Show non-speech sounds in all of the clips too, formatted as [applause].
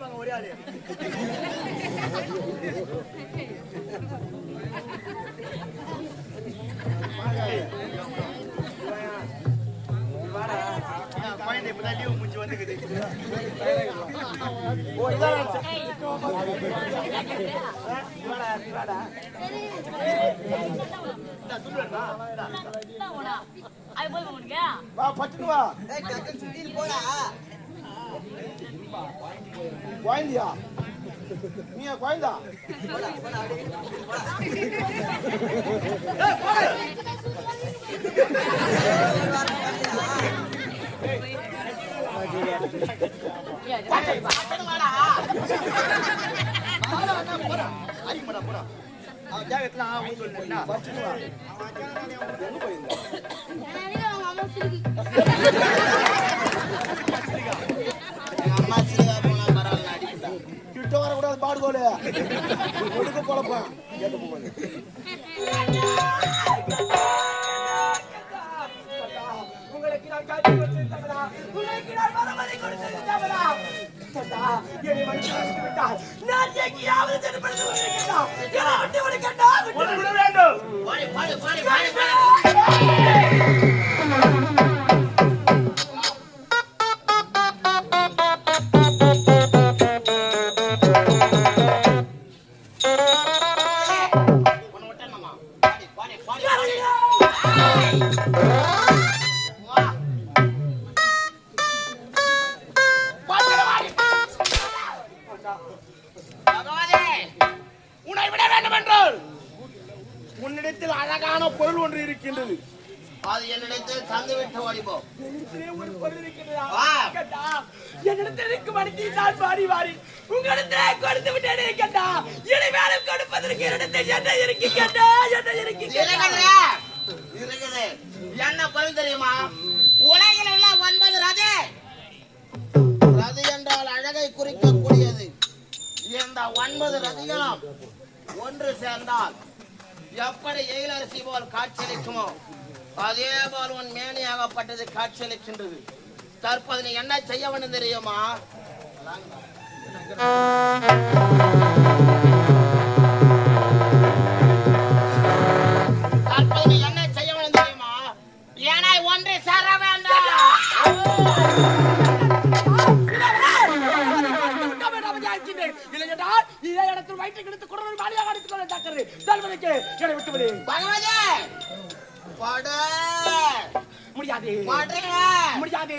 அடிப்பாங்க ஒரே ஆளு குழந்தை இப்பதான் லீவு முடிஞ்சு வந்துக்குது ஓ இதான். வா குழந்தையா நீ குழந்தா அடிக்கமாடா போடா அவன் ஜாகத்துல சொல்லுன்னா பட்டுன்னு வரக்கூடாது பாடுகோலு கொடுக்க போலப்பான் கேட்டு போவாங்க. உங்களுக்கு நான் காட்டி வச்சிருந்தவனா உங்களுக்கு நான் மறுமதி கொடுத்திருந்தவனா தந்தா என்னை மன்னித்து விட்டால் நான் எங்கேயாவது திருப்பி வருகிறா என்னை விட்டு விடுங்கடா விட்டு விட வேண்டும் உன்னிடத்தில் அழகான பொருள் ஒன்று இருக்கின்றது. அது என்னிடத்தில் தந்து விட்டு ஓடிப்போம். ஒரு பொருள் இருக்கின்றதா? என்னிடத்தில் இருக்கும் அனைத்தை நான் வாரி வாரி உங்களிடத்திலே கொடுத்து விட்டேனே கேட்டா இனி மேலும் கொடுப்பதற்கு என்னிடத்தில் என்ன இருக்கு கேட்டா என்ன இருக்கு இருக்குது என்ன பொருள் தெரியுமா? உலகில் உள்ள ஒன்பது ரதி. ரதி என்றால் அழகை குறிக்கக்கூடியது. இந்த ஒன்பது ரதிகளும் ஒன்று சேர்ந்தால் எப்படி எயிலரசி போல் காட்சியளிக்குமோ அதே போல் உன் மேனியாகப்பட்டது காட்சியளிக்கின்றது. தற்போது நீ என்ன செய்ய வேண்டும் தெரியுமா? தற்போது என்ன செய்ய வேண்டும் தெரியுமா? ஏன்னா ஒன்று சேர வேண்டாம். இல்லை என்றால், இதே இடத்தில் வயிற்றை இழுத்து குடல் மாலையாக அடித்துக் கொள்ள ஜாக்கிரதை. செல்வதற்கு என்னை விட்டு விடு. பகவதே முடியாது. படுங்க முடியாது.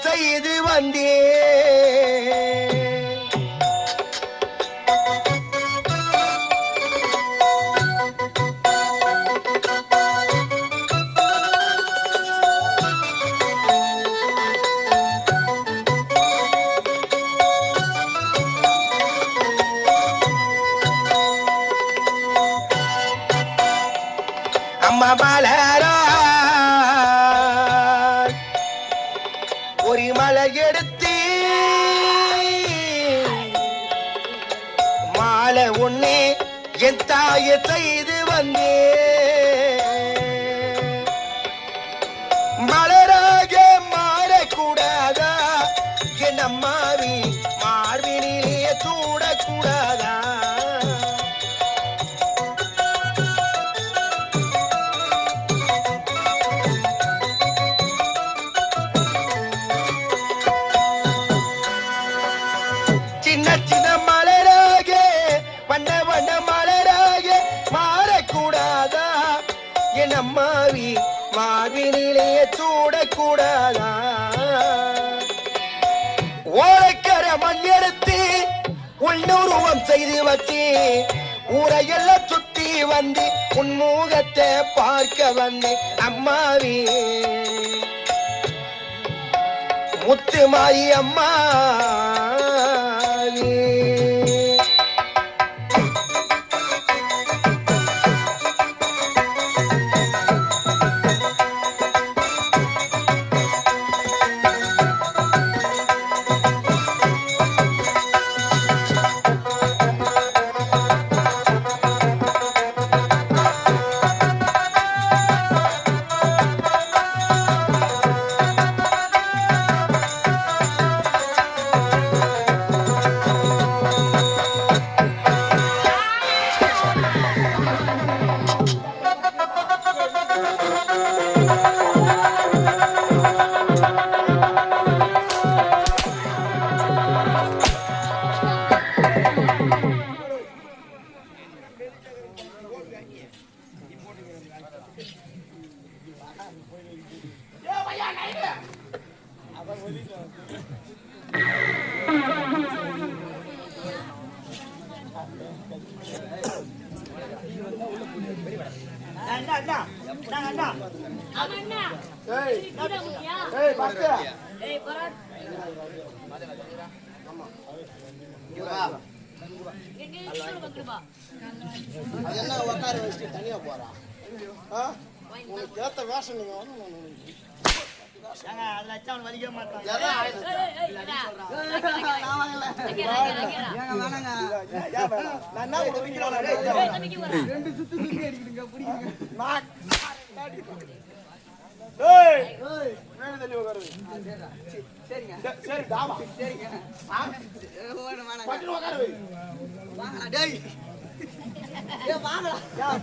செய்து வந்தே. அம்மா பால என் மார்பினிலே சூடக்கூடாதா? ஓரக்கர மண் எடுத்து உள்ளுருவம் செய்து வச்சு ஊரையெல்லாம் சுத்தி வந்து உன்முகத்தை பார்க்க வந்தேன் அம்மாவே. முத்து மாயி அம்மா.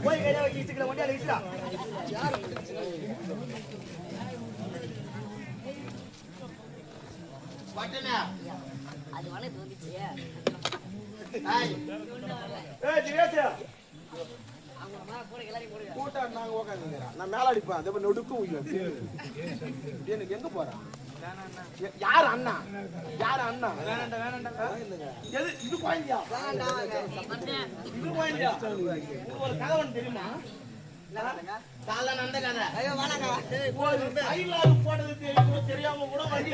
போய் கையில வச்சு இசுக்கிற ஒண்டியால இசுடா. கூட்டம் நாங்க உட்காந்துக்கிறோம் நான் மேல அடிப்பேன் அதே மாதிரி நொடுக்கும் உயிர் எனக்கு எங்க போறான் யார் அண்ணா யார் அண்ணா எது இது குழந்தையா இது ஒரு கதை தெரியுமா போட்டது தெரியும் கூட வண்டி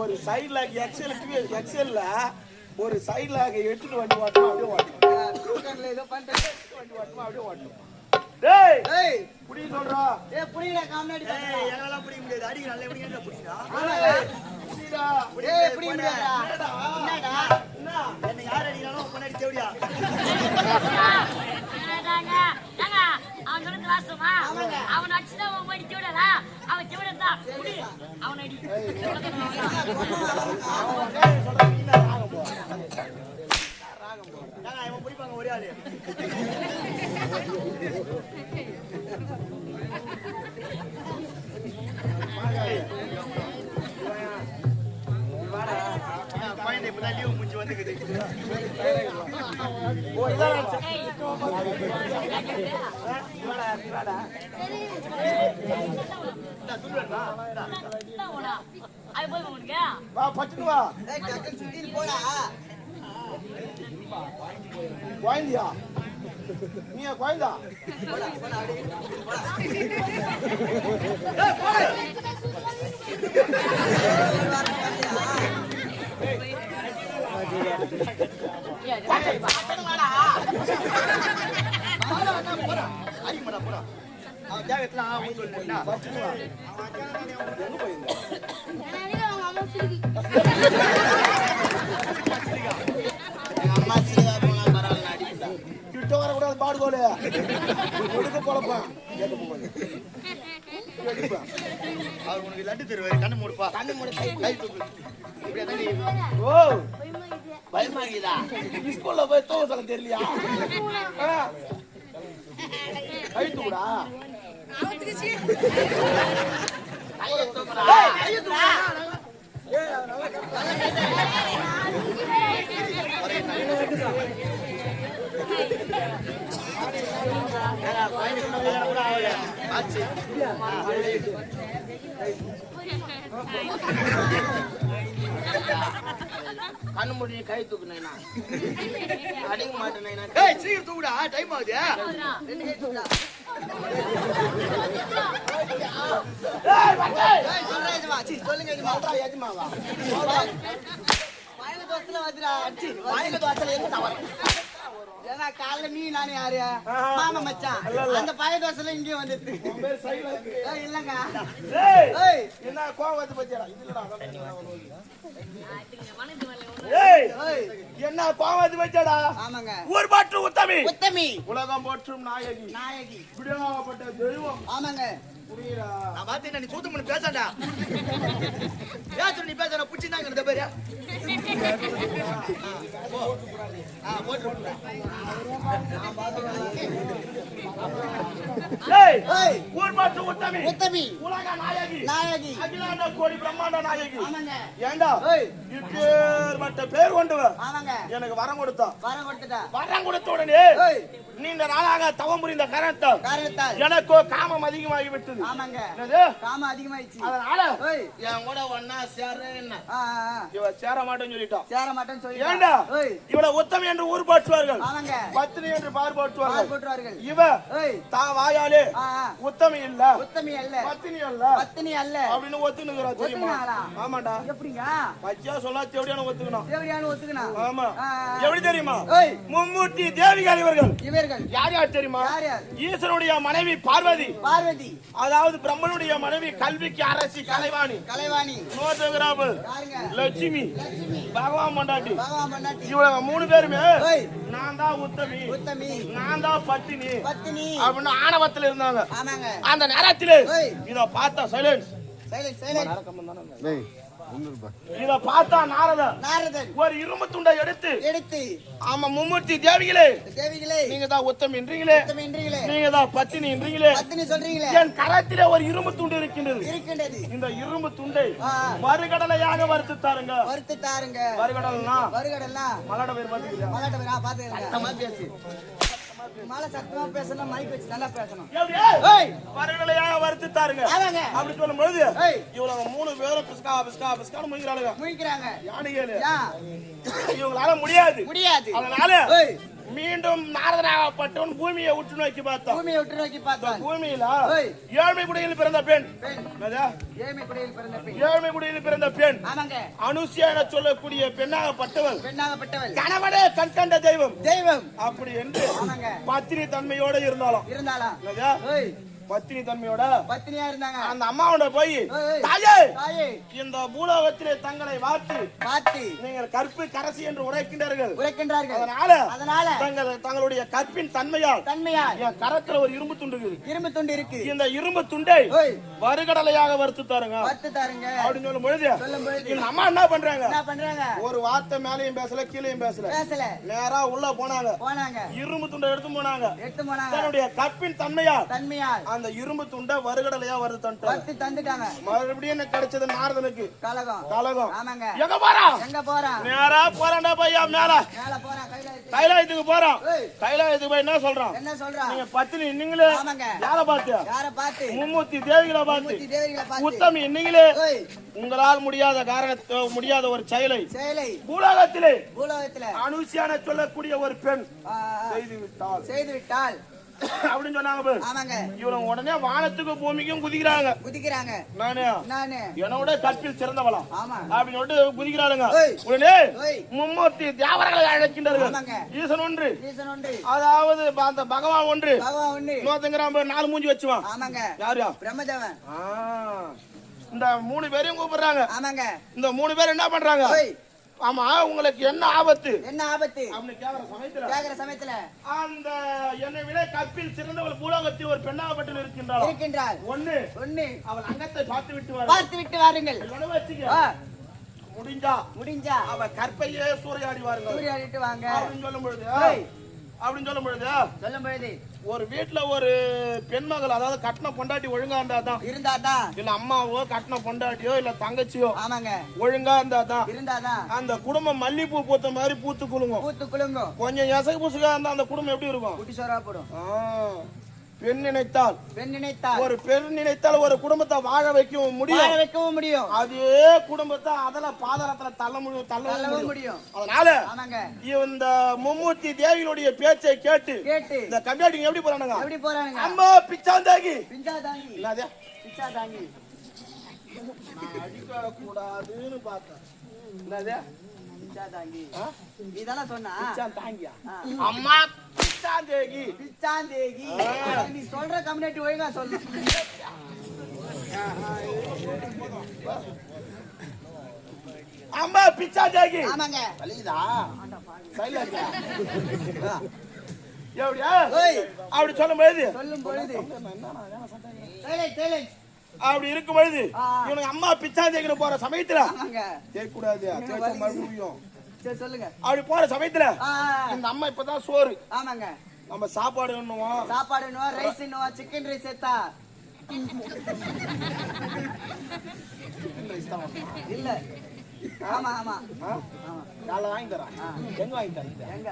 ஒரு சைடுல எக்ஸல் எக்ஸல்ல ஒரு சைடுல எடுத்துட்டு வண்டி ஓட்டணும் அப்படியே ஓட்டணும். வண்டி ஓட்டணும் அப்படியே ஓட்டணும். டேய் புடி சொல்றா. ஏய் என்னால புடிக்க முடியாது. அடிக்க நல்ல புடிக்க புடிடா. புடிடா முடியாதா என்னடா? என்ன? என்ன யார் அடிக்கிறானோ தேவடியா [laughs] விட்டாங்க ஏங்க அவன் சொல்லுங்க வாசமா அவன் அவன் அடிச்சு விடல. அவன் திவிடம் தான் அவன் அடி. பிடிப்பாங்க ஒரே குழந்தையா நீ குழந்தா போடா. [laughs] பாடுகோலு கொடுக்க போலப்பா. கேட்டு போகுது. அவர் உனக்கு லட்டு தருவாரு. கண்ணு மூடுப்பா. கண்ணு மூடி. கை தூக்கு. இப்படியே நீ ஓ. பயமாகிதா ஸ்கூல்ல போய் தூங்க சொல்ல தெரியலையா. கை தூக்குடா. கையை தூக்குடா. ஆச்சு கண்ணு முடி கை தூக்குனா அடிக்க மாட்டேன் சீக்கிரம் தூக்குடா டைம் ஆகுது. ரெண்டு கை தூக்குடா. சொல்லுங்க எஜமாவா வாயில தோசையில வந்துடா. வாயில தோசையில என்ன தவறு ஏன்னா காலைல நீ நானே யாரு? மாமா மச்சான். அந்த பழைய தோசையில இங்கேயும் வந்துருது உன் பேர் சைலா இருக்கு. ஏய், இல்லங்க. என்ன கோவம் வந்து ஏய். என்ன வந்து பத்தியாடா ஆமாங்க. ஊர் பாட்டு உத்தமி. உத்தமி. உலகம் போற்றும் நாயகி. நாயகி. இப்படியாப்பட்ட தெய்வம். ஆமாங்க. நான் பார்த்தேன் நீ சூத்து பண்ணி பேசாண்டா பேசுற நீ பேசுற இந்த பேரு. ஊர் உத்தமி. உத்தமி. உலக நாயகி. நாயகி. அகிலாண்ட கோடி பிரம்மாண்ட நாயகி. ஏண்டா? ஏய். இப்பேற்பட்ட பேர் கொண்டவ எனக்கு வரம் கொடுத்தா. வரம் கொடுத்துட்டா. வரம் கொடுத்த உடனே நீண்ட நாளாக தவம் புரிந்த காரணத்தால் எனக்கோ காமம் அதிகமாகி விட்டது ஆமாங்க. காம அதிகமாயிடுச்சு. அதனால? ஏய் என் கூட ஒன்னா ஆ. இவ சேர மாட்டேன்னு சொல்லிட்டான். சேர மாட்டேன்னு சொல்லி ஏண்டா? ஏய் இவளை உத்தமி என்று ஊர் பாட்டுவார்கள் ஆமாங்க. பத்தினி என்று பார் பாட்டுவார்கள் இவ ஏய் தான் வாயாலே. உத்தமி இல்ல. உத்தமி அல்ல. பத்தினி அல்ல. பத்தினி அல்ல. அப்படின்னு ஒத்துனுக்குறா தெரியுமா? ஆமாண்டா. எப்படிங்க? பச்சையா சொல்லா தேவடியான ஒத்துக்கணும் தேவடியானு ஒத்துக்கணும் ஆமா. எப்படி தெரியுமா? மும்மூர்த்தி தேவிகள் இவர்கள். இவர்கள். யார் யார் தெரியுமா? யார் யார்? ஈசனுடைய மனைவி பார்வதி. பார்வதி. அதாவது பிரம்மனுடைய மனைவி கல்விக்கு அரசி கலைவாணி. கலைவாணி. யாருங்க? லட்சுமி. பகவான் மண்டாட்டி இவங்க மூணு பேருமே நான் தான் உத்தமி. உத்தமி. நான் தான் பத்தினி பத்தினி அப்படின்னு ஆணவத்துல இருந்தாங்க. ஆமாங்க. அந்த நேரத்திலே. இத பார்த்தா சைலன்ஸ் சைலண்ட் சைலண்ட் இத பார்த்தா நாரதர் நாரதன் ஒரு இரும்பு துண்டை எடுத்து எடுத்து ஆமா மும்மூர்த்தி தேவிகளே தேவிகளே நீங்க தான் உத்தமின்றீங்களே உத்தமி என்றீங்களே நீங்க தான் பத்தினின்றீங்களே பத்தினி சொல்றீங்களே. என் கரத்திலே ஒரு இரும்பு துண்டு இருக்கின்றது. இருக்கின்றது. இந்த இரும்பு துண்டை. மறுகடலையாக வறுத்து தாருங்க. வறுத்து தாருங்க. மறுகடல்னா? வருகடெல்லாம் மலாட பேர் பாத்துக்கிறியா மலாட்ட பேரா பாத்துக்கிறேன் பேசு. மழை சத்தமா பேசணும் மைக் வச்சு நல்லா பேசணும். தாருங்க? ஆமாங்க அப்படி சொல்லும் பொழுது. இவங்க மூணு பேரும் பிஸ்கா பிஸ்கா முழிக்கிறாங்க. யானைகளு. ஏன் இவங்களால முடியாது. முடியாது. அதனால ஏய்! மீண்டும் நாரதனாகப்பட்டவன் பூமியை உற்று நோக்கி பார்த்தான். பூமியை விட்டு நோக்கி பார்த்தான். பூமியில. ஏழ்மை குடியில் பிறந்த பெண்? ஏழ்மை குடியில் பிறந்த பெண். ஏழ்மை குடியில் பிறந்த பெண். ஆமாங்க. அனுசியா என சொல்லக்கூடிய பெண்ணாகப்பட்டவள். பெண்ணாகப்பட்டவள். கணவனே கண் கண்ட தெய்வம். தெய்வம். அப்படி என்று பத்தினி தன்மையோட இருந்தாலும்? ஏய் பத்தினி தன்மையோட பத்தினியா இருந்தாங்க. அந்த அம்மாவோட போய். தாயே இந்த பூலோகத்திலே தங்களை வார்த்து பார்த்து நீங்கள் கற்பு கரசி என்று உரைக்கின்றார்கள். உரைக்கின்றார்கள். அதனால அதனால தங்கள் தங்களுடைய கற்பின் தன்மையால் தன்மையால் என் கரத்துல ஒரு இரும்பு துண்டு இருக்குது. இரும்பு துண்டு இருக்கு. இந்த இரும்பு துண்டை வறுகடலையாக வறுத்து தாருங்க. வறுத்து தாருங்க. அப்படின்னு சொல்லும் பொழுது சொல்லும் பொழுது அம்மா என்ன பண்றாங்க? என்ன பண்றாங்க? ஒரு வார்த்தை மேலையும் பேசல கீழையும் பேசல. பேசல. நேரா உள்ள போனாங்க. போனாங்க. இரும்பு துண்டை எடுத்து போனாங்க. எடுத்து போனாங்க. தன்னுடைய கற்பின் தன்மையால் தன்மையால் அந்த இரும்பு துண்டை வருகடலையா வருது தந்துட்டாங்க. மறுபடியும் என்ன கிடைச்சது நாரதனுக்கு கலகம். கலகம். ஆமாங்க. எங்க போறான் எங்க போறான் நேரா போறான்டா பையா மேல. மேல போறான். கைலாயத்துக்கு போறான். கைலாயத்துக்கு போய் என்ன சொல்றான்? என்ன சொல்றான் நீங்க பத்தினி நீங்களே ஆமாங்க. யார பார்த்து? யார பார்த்து? மும்மூர்த்தி தேவிகளை பார்த்து. உத்தமி நீங்களே உங்களால் முடியாத காரண முடியாத ஒரு செயலை. செயலை. பூலோகத்திலே. பூலோகத்துல. அனுசியான சொல்லக்கூடிய ஒரு பெண். செய்து விட்டாள் செய்து விட்டால் அப்படின்னு சொன்னாங்க. ஆமாங்க. இவங்க உடனே வானத்துக்கு பூமிக்கும் குதிக்கிறாங்க. குதிக்கிறாங்க. நானு நானு. என்னோட கற்பில் சிறந்தவளா ஆமா. அப்படின்னு சொல்லிட்டு குதிக்கிறாளுங்க. உடனே மும்மூர்த்தி தேவர்களை அழைக்கின்றார்கள். ஈசன் ஒன்று. ஈசன் ஒன்று. அதாவது அந்த பகவான் ஒன்று. பாரு, நாலு மூஞ்சி வச்சுவான். ஆமாங்க. யாரு? பிரம்மதேவன். இந்த மூணு பேரையும் கூப்பிடுறாங்க. ஆமாங்க. இந்த மூணு பேர் என்ன பண்றாங்க? ஆமா உங்களுக்கு என்ன ஆபத்து? என்ன ஆபத்து? கேக்குற சமயத்துல அந்த என்னை விட கற்பில் சிறந்தவள் பூலோகத்தில் ஒரு பெண்ணாகப்பட்டு இருக்கின்றாள்? இருக்கின்றாள். ஒண்ணு ஒண்ணு. அவள் அங்கத்தை பார்த்து விட்டு பார்த்து விட்டு வாருங்கள். முடிஞ்சா? முடிஞ்சா? அவ கற்பையே சூறையாடி வாருங்க சூரியாடிட்டு வாங்க. அப்படின்னு சொல்லும் பொழுது. அப்படின்னு சொல்லும் பொழுது சொல்லும் பொழுது. ஒரு வீட்டுல ஒரு பெண்மகள் அதாவது கட்டின பொண்டாட்டி ஒழுங்கா இருந்தாதான். இருந்தாதான் இல்ல அம்மாவோ கட்டின பொண்டாட்டியோ இல்ல தங்கச்சியோ ஆமாங்க. ஒழுங்கா இருந்தாதான். இருந்தாதான் அந்த குடும்பம் மல்லிப்பூ பூத்த மாதிரி பூத்து குலுங்கும். பூத்து குலுங்கும். கொஞ்சம் எசகு புசுகா இருந்தா அந்த குடும்பம் எப்படி இருக்கும்? குட்டி சோறா போடும். பெண் நினைத்தால் பெண் நினைத்தால் ஒரு பெண் நினைத்தால் ஒரு குடும்பத்தை வாழ வைக்கவும் வாழ முடியும் வைக்கவும் முடியும். அதே குடும்பத்தை அதல பாதாளத்துல தள்ள முடியும் தள்ளவும் முடியும். அதனால இந்த மும்மூர்த்தி தேவிகளுடைய பேச்சை கேட்டு கேட்டு இந்த கம்யூனிட்டி எப்படி போறானுங்க? எப்படி போறானுங்க? அம்மா பிச்சாந்தாகி பிஞ்சா தாங்கி என்னது பிச்சா தாங்கி நான் அடிக்க கூடாதுன்னு பார்த்தேன். என்னது பிச்சா தாங்கி ஆ? நீதானே சொன்னா? பிச்சான் தாங்கியா ஆ. அம்மா பிச்சாந்தேகி. பிச்சாந்தேகி. நீ சொல்ற கம்யூனிட்டி ஒழுங்கா சொல்லு. அம்மா பிச்சாந்தேகி. ஆமாங்க. வலிக்குதா? சைலா எப்படியா? ஓய். அப்படி சொல்லும் பொழுது. சொல்லும் பொழுது. silence. அப்படி இருக்கும் பொழுது. இவனுக்கு அம்மா பிச்சாந்தேகிற போற சமயத்துல கேட்க மறுபடியும். சரி சொல்லுங்க. அப்படி போற சமயத்துல இந்த அம்மா இப்பதான் சோறு. ஆமாங்க. நம்ம சாப்பாடு என்னவோம் சாப்பாடு என்னவோ ரைஸ் என்னவோ சிக்கன் ரைஸ் சேர்த்தா. இல்ல. ஆமா ஆமா. ஆமா. நாளை வாங்கி தரேன். எங்க வாங்கி தரேன் எங்க?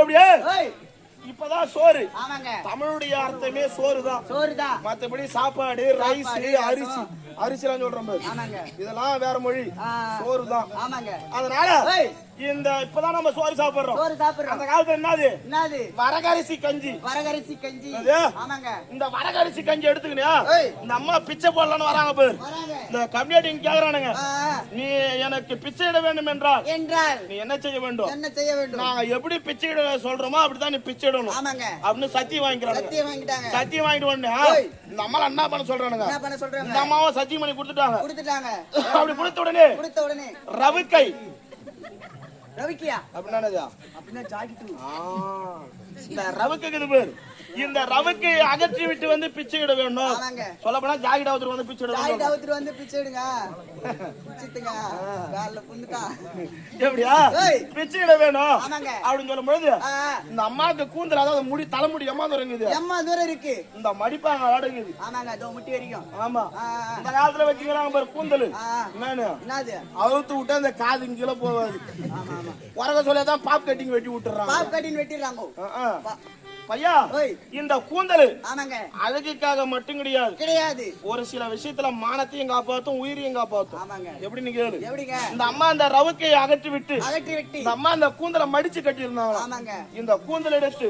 எப்படியே? இப்பதான் சோறு. ஆமாங்க. தமிழுடைய அர்த்தமே சோறு தான் சோறுதான். மத்தபடி சாப்பாடு ரைஸ் அரிசி. அரிசிலாம் சொல்றோம் இதெல்லாம் வேற மொழி. சோறு தான் ஆமாங்க. அதனால இந்த இப்பதான் நம்ம சோறு சாப்பிடுறோம். சோறு சாப்பிடுறோம். அந்த காலத்துல என்னது? என்னது? வரகரிசி கஞ்சி. வரகரிசி கஞ்சி? ஆமாங்க. இந்த வரகரிசி கஞ்சி எடுத்துக்கினியா? ஏய். இந்த அம்மா பிச்சை போடலான்னு வராங்க பாரு. இந்த கம்யூனிட்டி கேக்குறானுங்க. நீ எனக்கு பிச்சை இட வேண்டும் என்றால் என்றால் நீ என்ன செய்ய வேண்டும்? என்ன செய்ய வேண்டும்? நாங்க எப்படி பிச்சை இட சொல்றோமோ அப்படிதான் நீ பிச்சை இடணும். ஆமாங்க. அப்படின்னு சத்தியம் வாங்கிக்கிறாங்க சத்தியம் வாங்கிட்டாங்க. சத்தியம் வாங்கிட்டு உடனே. இந்த அம்மால என்ன பண்ண சொல்றானுங்க? என்ன பண்ண சொல்றாங்க? இந்த அம்மாவும் சத்தியம் பண்ணி கொடுத்துட்டாங்க. கொடுத்துட்டாங்க. அப்படி கொடுத்த உடனே கொடுத்த உடனே ரவுக்கை. ரவிக்கியா? அப்படின்னா அப்படின்னா ஜாக்கெட்டு இந்த ரவுக்கு பேர். இந்த ரவுக்கை அகற்றி விட்டு வந்து பிச்சை இட ஆமாங்க. சொல்ல போனா ஜாகிட் அவருக்கு வந்து பிச்சை இட ஜாக்கெட் அவுத்துட்டு வந்து பிச்சை பிச்சுத்துங்க காலில் புந்துட்டா எப்படியா. பிச்சை இட வேணும். அப்படின்னு சொல்லும் பொழுது ஆ, ஆ. இந்த அம்மாவுக்கு கூந்தல் அதாவது முடி தலைமுடி எம்மா இருக்குது? எம்மா தூரம் இருக்கு. இந்த மடிப்பாங்க அடங்குது ஆமாங்க அதோ முட்டி வரைக்கும். ஆமா. இந்த காலத்துல வச்சுக்கிறாங்க பாரு கூந்தல். என்னன்னு? அவுத்து விட்டா அந்த காது கீழே போவாது ஆமா. உரக சொல்லிதான் பாப் கட்டிங் வெட்டி விட்டுறாங்க. பாப் கட்டின்னு வெட்டிடுறாங்க. பையா இந்த கூந்தல் அழகுக்காக மட்டும் கிடையாது. கிடையாது. ஒரு சில விஷயத்துல மானத்தையும் காப்பாத்தும் உயிரையும் காப்பாத்தும். எப்படி நீ கேளு? எப்படிங்க? இந்த அம்மா அந்த ரவுக்கையை அகற்றி விட்டு இந்த அம்மா அந்த கூந்தலை மடிச்சு கட்டி இருந்தாங்க இந்த கூந்தல் எடுத்து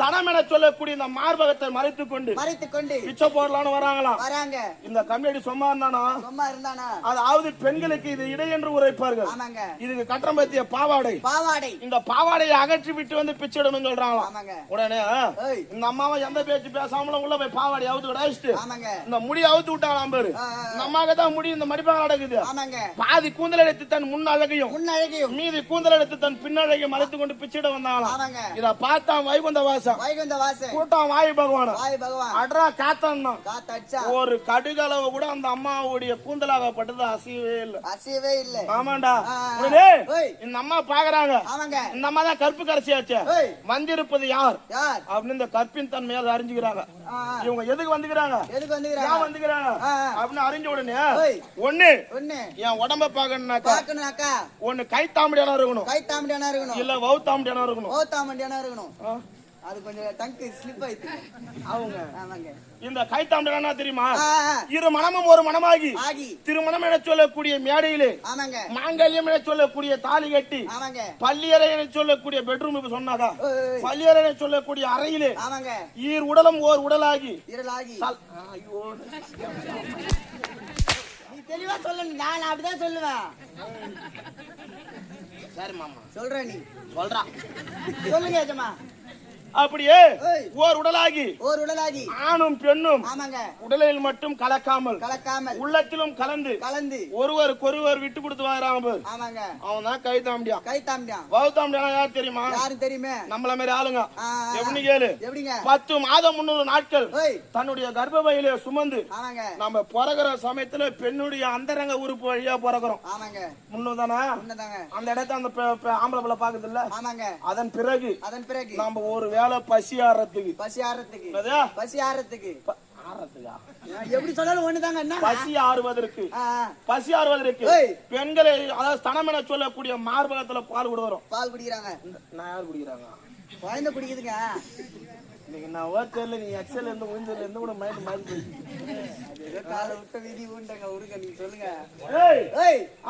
சனம் என சொல்லக்கூடிய இந்த மார்பகத்தை மறைத்துக் கொண்டு மறைத்து கொண்டு பிச்சை போடலாம்னு வராங்களாம். வராங்க. இந்த கம்யூனிட்டி சும்மா இருந்தானா? சும்மா இருந்தானா? அதாவது பெண்களுக்கு இது இடை என்று உரைப்பார்கள். இதுக்கு கட்டம் பத்திய பாவாடை. பாவாடை. இந்த பாவாடையை அகற்றி விட்டு வந்து பிச்சை இடணும்னு சொல்றாங்களாம். உடனே. இந்த அம்மாவை எந்த பேச்சு பேசாமல உள்ள போய் பாவாடி அவுத்து கடாச்சிட்டு ஆமாங்க. இந்த முடி அவுத்து விட்டாங்களாம் பாரு. இந்த அம்மாவுக்கு தான் முடி இந்த மடிப்பாக நடக்குது பாதி கூந்தல் எடுத்து தன் முன் அழகையும் முன்னழகியும் மீதி கூந்தல் எடுத்து தன் பின்னழகை மறைத்து கொண்டு பிச்சிட வந்தாங்களாம். இத பார்த்தா வைகுந்த வாசம். வைகுந்த வாச கூட்டம் வாயு பகவான. அட்ரா காத்தான் ஒரு கடுகளவு கூட அந்த அம்மாவுடைய கூந்தலாகப்பட்டது அசையவே இல்லை. அசையவே இல்ல. ஆமாண்டா. இந்த அம்மா பாக்குறாங்க. இந்த அம்மா தான் கற்பு கரைச்சியாச்சே ஏய். வந்திருப்பது யார்? யார்? அப்படின்னு இந்த கற்பின் தன்மையை அதை அறிஞ்சுக்கிறாங்க. இவங்க எதுக்கு வந்துக்கிறாங்க? எதுக்கு ஏன் வந்துக்கிறாங்க? ஆ. அப்படின்னு அறிஞ்ச உடனே. ஒண்ணு ஒண்ணு. என் உடம்ப பாக்கணும்னாக்கா பாக்கணும்னாக்கா ஒண்ணு கை தாமடியானா இருக்கணும்? கை தாமண்டியானா இருக்கணும்? இல்ல வவு தாமடியானா இருக்கணும்? ஓ தாமண்டியானா இருக்கணும்? அது கொஞ்சம் டங்கு ஸ்லிப் ஆயிடுச்சு. அவங்க ஆமாங்க. இந்த கை தாமடியானா தெரியுமா. இரு மனமும் ஒரு மனமாகி ஆகி. திருமணம் என சொல்லக்கூடிய மேடையிலே ஆமாங்க. மாங்கல்யம் என சொல்லக்கூடிய தாலி கட்டி ஆமாங்க. பள்ளியறை என சொல்லக்கூடிய பெட்ரூம் இப்ப ஓய். பள்ளியறை என சொல்லக்கூடிய அறையிலே ஆமாங்க. ஈர் உடலும் ஓர் உடலாகி ஐயோ. நீ தெளிவா சொல்லணும் நான் அப்படிதான் சொல்லுவேன். சரி மாமா. சொல்ற நீ. சொல்றான் சொல்லுங்க ஏஜமா அப்படியே. ஓர் உடலாகி. ஓர் உடலாகி. ஆணும் பெண்ணும் ஆமாங்க. உடலில் மட்டும் கலக்காமல் கலக்காமல் உள்ளத்திலும் கலந்து கலந்து ஒருவருக்கு ஒருவர் விட்டு கொடுத்து வாங்குறாங்க பாரு ஆமாங்க. அவன் தான் கை தாம்பியான் கை தாமண்டியான் பௌத்தாம்பியான் யார் தெரியுமா? யாரும் தெரியுமே? நம்மள மாதிரி ஆளுங்க. எப்படி கேளு. எப்படிங்க? பத்து மாதம் முன்னூறு நாட்கள் தன்னுடைய கர்ப்பப்பையிலே சுமந்து நம்ம பிறகுற சமயத்துல பெண்ணுடைய அந்தரங்க உறுப்பு வழியா பிறகுறோம் முன்னதானே உண்மைதாங்க அந்த இடத்த அந்த ஆம்பளை பிள்ளை பாக்குது இல்ல அதன் பிறகு அதன் பிறகு நம்ம ஒரு வேளை பசி ஆறதுக்கு. பசி என்னது? பசி ஆறதுக்கா. எப்படி சொன்னாலும் ஒண்ணுதாங்க என்ன? பசி ஆறுவதற்கு. பசி ஆறுவதற்கு. பெண்களை அதாவது ஸ்தனம் என சொல்லக்கூடிய மார்பகத்துல பால் கொடுக்குறோம் பால் குடிக்கிறாங்க. நான் யார் குடிக்கிறாங்க? குழந்தை குடிக்குதுங்க. இன்னைக்கு நான் தெரியல நீ எக்ஸல் இருந்து உயிர்ல இருந்து கூட. அது ஏதோ காலை விட்ட விதி உண்டுங்க விடுங்க நீங்க சொல்லுங்க.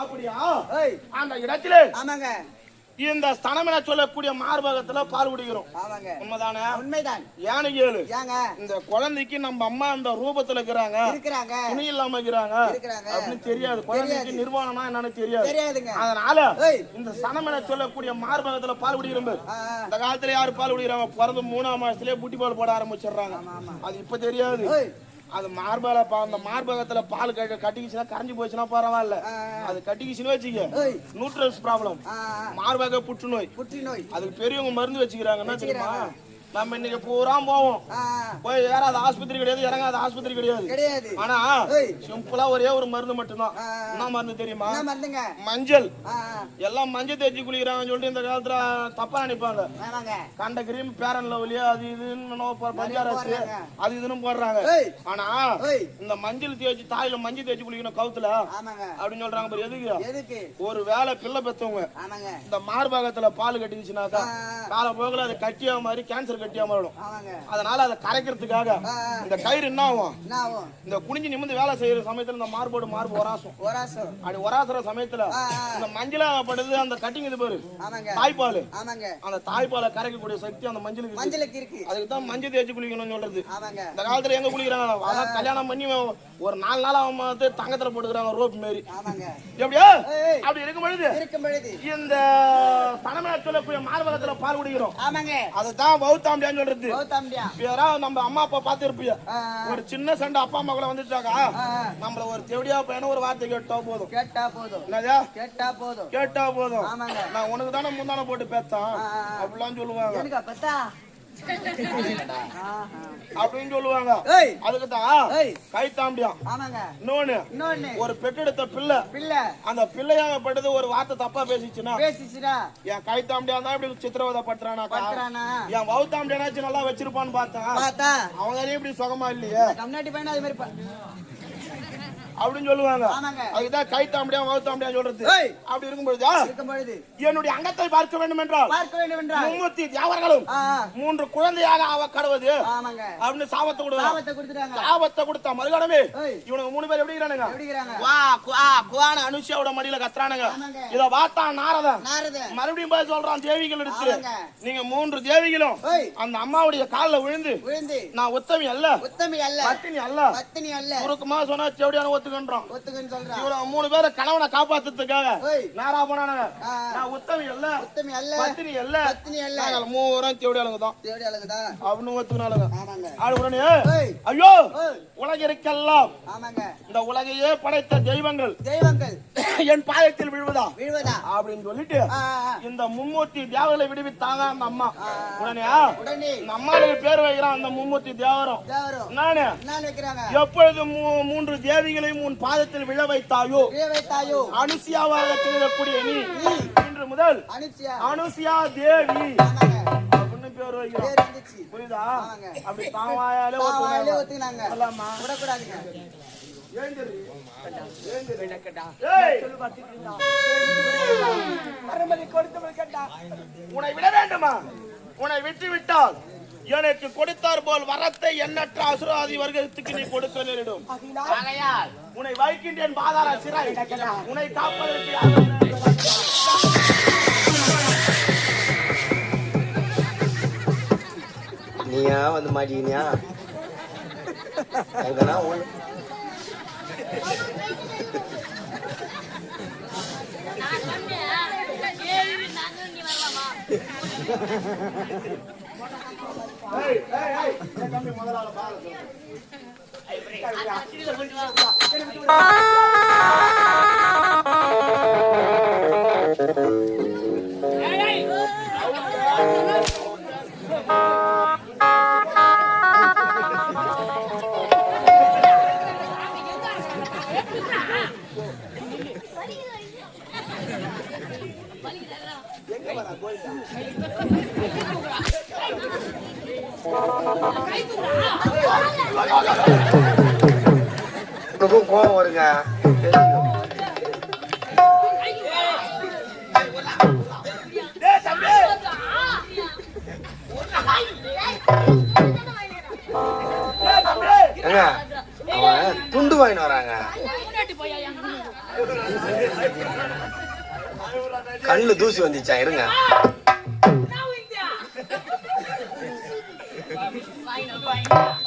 அப்படியா? அந்த இடத்திலே ஆமாங்க. இந்த ஸ்தனம் என சொல்லக்கூடிய மார்பகத்துல பால் குடிக்கிறோம். உண்மைதானே? உண்மைதான். ஏன்னு கேளு. ஏங்க? இந்த குழந்தைக்கு நம்ம அம்மா அந்த ரூபத்துல இருக்கிறாங்க. இருக்கிறாங்க. துணி இல்லாம இருக்கிறாங்க. அப்படின்னு தெரியாது. குழந்தைக்கு நிர்வாணம்னா என்னன்னு தெரியாது. அதனால. இந்த சனம் என சொல்லக்கூடிய மார்பகத்துல பால் குடிக்கிறோம். இந்த காலத்துல யாரு பால் குடிக்கிறாங்க? பிறந்த மூணாம் மாசத்துலயே புட்டி பால் போட ஆரம்பிச்சிடுறாங்க. அது இப்ப தெரியாது. அது மார்பக பா- அந்த மார்பகத்துல பால் கட்டி கட்டிக்கிச்சுன்னா கரைஞ்சு போச்சுன்னா பரவாயில்ல. அது கட்டிக்கிச்சுன்னு வச்சுக்க. Neutrals problem. மார்பக புற்றுநோய் புற்றுநோய் அதுக்கு பெரியவங்க மருந்து வச்சுக்கிறாங்க என்ன தெரியுமா. நம்ம இன்னைக்கு பூரா போவோம். போய் ஏறாத ஆஸ்பத்திரி கிடையாது இறங்காத ஆஸ்பத்திரி கிடையாது கிடையாது ஆனா. சிம்பிளா ஒரே ஒரு மருந்து மட்டும்தான். என்ன மருந்து தெரியுமா மஞ்சள். எல்லாம் மஞ்சள் தேய்ச்சி குளிக்கிறாங்கன்னு சொல்லிட்டு இந்த காலத்துல தப்பா நினைப்பாங்க கண்ட கிரீம் பேரன் லவ்லியா அது இதுன்னு பஞ்சாரசு போடுறாங்க. அது இதுன்னு போடுறாங்க. ஆனா. இந்த மஞ்சள் தேய்ச்சி தாயில மஞ்சள் தேய்ச்சி குளிக்கணும் கவுத்துல அப்படின்னு சொல்றாங்க பாரு எதுக்கு ஒரு வேலை பிள்ளை பெத்தவங்க இந்த மார்பகத்துல பால் ஆ. கால போகல அது கட்டியா மாதிரி கேன்சர் கட்டியா மாறிடும் அதனால அதை கரைக்கிறதுக்காக. இந்த கயிறு என்ன ஆகும்? இந்த குனிஞ்சு நிமிந்து வேலை செய்யற சமயத்துல இந்த மார்போடு மார்பு ஒராசும். அப்படி ஒராசுற சமயத்துல. இந்த மஞ்சளாகப்படுது அந்த கட்டிங் இது பாரு. தாய்ப்பால். அந்த தாய்ப்பாலை கரைக்கக்கூடிய சக்தி அந்த மஞ்சளுக்கு இருக்கு. மஞ்சளுக்கு இருக்கு. அதுக்கு தான் மஞ்சள் தேய்ச்சி குளிக்கணும்னு சொல்றது. இந்த காலத்துல எங்க குளிக்கிறாங்க? அதான் கல்யாணம் பண்ணி ஒரு நாலு நாள் வந்து தங்கத்துல போட்டுக்கிறாங்க ரோப் மாரி. எப்படியா. அப்படி இருக்கும் பொழுது இந்த பணமே சொல்லக்கூடிய மார்பகத்துல பால் குடிக்கிறோம். அதுதான் பௌத்தாம்பியான்னு சொல்றது. வேறா நம்ம அம்மா அப்பா பார்த்து இருப்பிய ஒரு சின்ன சண்டை அப்பா அம்மா கூட வந்துட்டாக்கா. நம்மள ஒரு தெவடியா பையன ஒரு வார்த்தை கேட்டா போதும். கேட்டா போதும். கேட்டா போதும். கேட்டா போதும். ஆமாங்க. நான் உனக்கு தானே முந்தான போட்டு பேத்தான். அப்படிலாம் சொல்லுவாங்க. அப்படின்னு சொல்லுவாங்க. அதுக்கு தான் கை இன்னொன்னு ஒரு பெற்றெடுத்த பிள்ளை. பிள்ளை. அந்த பிள்ளையாகப்பட்டது ஒரு வார்த்தை தப்பா பேசிச்சுன்னா பேசிச்சுடா என் கை தான் இப்படி சித்திரவதை படுத்துறானா? என் வவு தாம்பியானாச்சும் நல்லா வச்சிருப்பான்னு பார்த்தா பார்த்தா? அவங்க இப்படி சுகமா இல்லையே? கம்நாட்டி பையனா அது மாதிரி அப்படின்னு சொல்லுவாங்க. அதுதான் கை தாம்பியா வவு தாம்பியா சொல்றது. அப்படி இருக்கும் பொழுது. என்னுடைய அங்கத்தை பார்க்க வேண்டும் என்றால் பார்க்க வேண்டும் என்றால் மும்மூர்த்தி ஆ. மூன்று குழந்தையாக அவ கடவுது அப்படின்னு சாபத்தை கொடுக்கலாம் சாபத்தை கொடுத்தா மறுகணமே ஏய். இவனுக்கு மூணு பேர் எப்படி இருக்கிறானுங்க? வா குவா குவான அனுஷியாவோட மடியில கத்துறானுங்க. இத பார்த்தா நாரதன். நாரத மறுபடியும் போய் சொல்றான் தேவிகள் எடுத்து. நீங்க மூன்று தேவிகளும் அந்த அம்மாவுடைய கால்ல விழுந்து விழுந்து. நான் உத்தமி அல்ல. உத்தமி அல்ல. பத்தினி அல்ல. பத்தினி அல்ல. சுருக்கமா சொன்னா செவடியான ஒத்துக்கின்றோம். ஒத்துக்கன்னு இவ்வளவு மூணு பேரை கணவனை காப்பாத்துறதுக்காக. நேரா போனானுங்க. நான் உத்தமி அல்ல. உத்தமி அல்ல. பத்தினி அல்ல. பத்தினி அல்ல. நாங்கள் மூவரும் தேவடியாளுங்க தான் தேடி அப்படின்னு ஒத்துக்கினாலுங்க ஆமாங்க. ஆள் உடனே. ஐயோ. உலகிற்கெல்லாம் ஆமாங்க. இந்த உலகையே படைத்த தெய்வங்கள் தெய்வங்கள். [coughs] என் பாயத்தில் விழுவதா? விழுவதா? அப்படின்னு சொல்லிட்டு. இந்த மும்மூர்த்தி தேவர்களை விடுவித்தாங்க அந்த அம்மா. உடனே உடனே. இந்த அம்மாவுக்கு பேர் வைக்கிறான் அந்த மும்மூர்த்தி தேவரும். தேவரும். நானு எப்பொழுது மூன்று தேவிகளையும் உன் பாதத்தில் விழ வைத்தாயோ? விழ வைத்தாயோ? அனுசியாவாக திகழக்கூடிய நீ. இன்று முதல் அனுசியா. தேவி. பேர் வந்துச்சு. புரியுதா. அப்படி தான் வாயாலே தான் வாயிலே ஒத்துக்கிறாங்க. ஒத்துக்கினாங்க? விடக்கூடாதுங்க. உன்னை விட வேண்டுமா? உன்னை விட்டு விட்டால் எனக்கு கொடுத்தார் போல் வரத்தை எண்ணற்ற அசுராதி வர்க்கத்துக்கு நீ கொடுக்க நேரிடும். உன்னை வைக்கின்றேன் பாதாள சிறை. உன்னை காப்பதற்கு. நீயா வந்து மாட்டிக்கினியா? எங்கன்னா ஒண்ணு நான் சொன்னேன். கேள்வி நாங்க நீ ரொம்ப கோபம் வருங்க. ஏங்க அவன் துண்டு வாங்கின்னு வராங்க. கண்ணுல தூசி வந்துச்சா இருங்க. நான்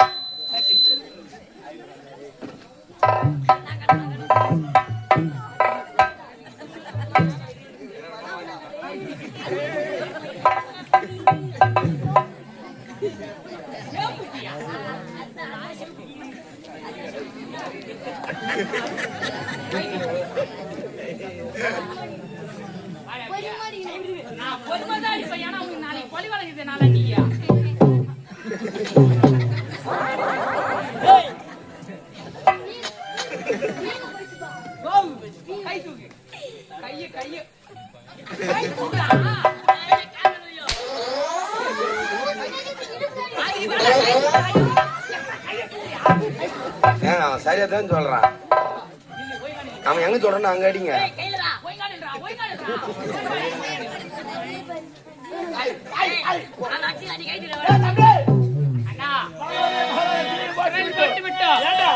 விட்டு. ஏண்டா?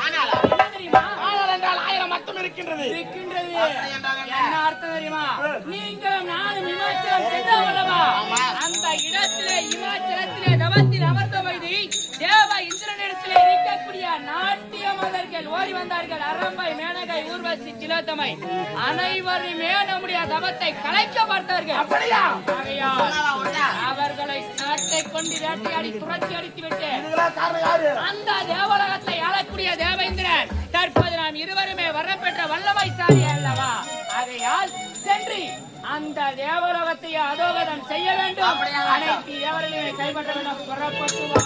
ஆனாலும் என்ன தெரியுமா ஆனால் என்றால் ஆயிரம் மட்டும் இருக்கின்றது இருக்கின்றது. என்ன அர்த்தம் தெரியுமா நீங்களும் நானும் அந்த இடத்திலே இமாச்சலத்திலே தவத்தில் அமர்ந்த பொழுது தேவ இந்திரனிடத்திலே இருக்கக்கூடிய நாட்டிய மலர்கள் ஓடி வந்தார்கள். அரம்பை மேனகை ஊர்வசி திலோத்தமை. அனைவருமே நம்முடைய தவத்தை கலைக்க பார்த்தார்கள் அப்படியா? ஆகையால் அவர்களை நாட்டை கொண்டு வேட்டையாடி துரத்தி அடித்து விட்டு இதுக்கெல்லாம் காரணம் யாரு? அந்த தேவலகத்தை ஆளக்கூடிய தேவேந்திரன் தற்போது நாம் இருவருமே வரப்பெற்ற வல்லமைசாலி அல்லவா? ஆகையால் சென்று. அந்த தேவலோகத்தை அதோகதம் செய்ய வேண்டும். அனைத்து தேவர்களையும் கைப்பற்ற வேண்டும். புறப்பட்டு வா.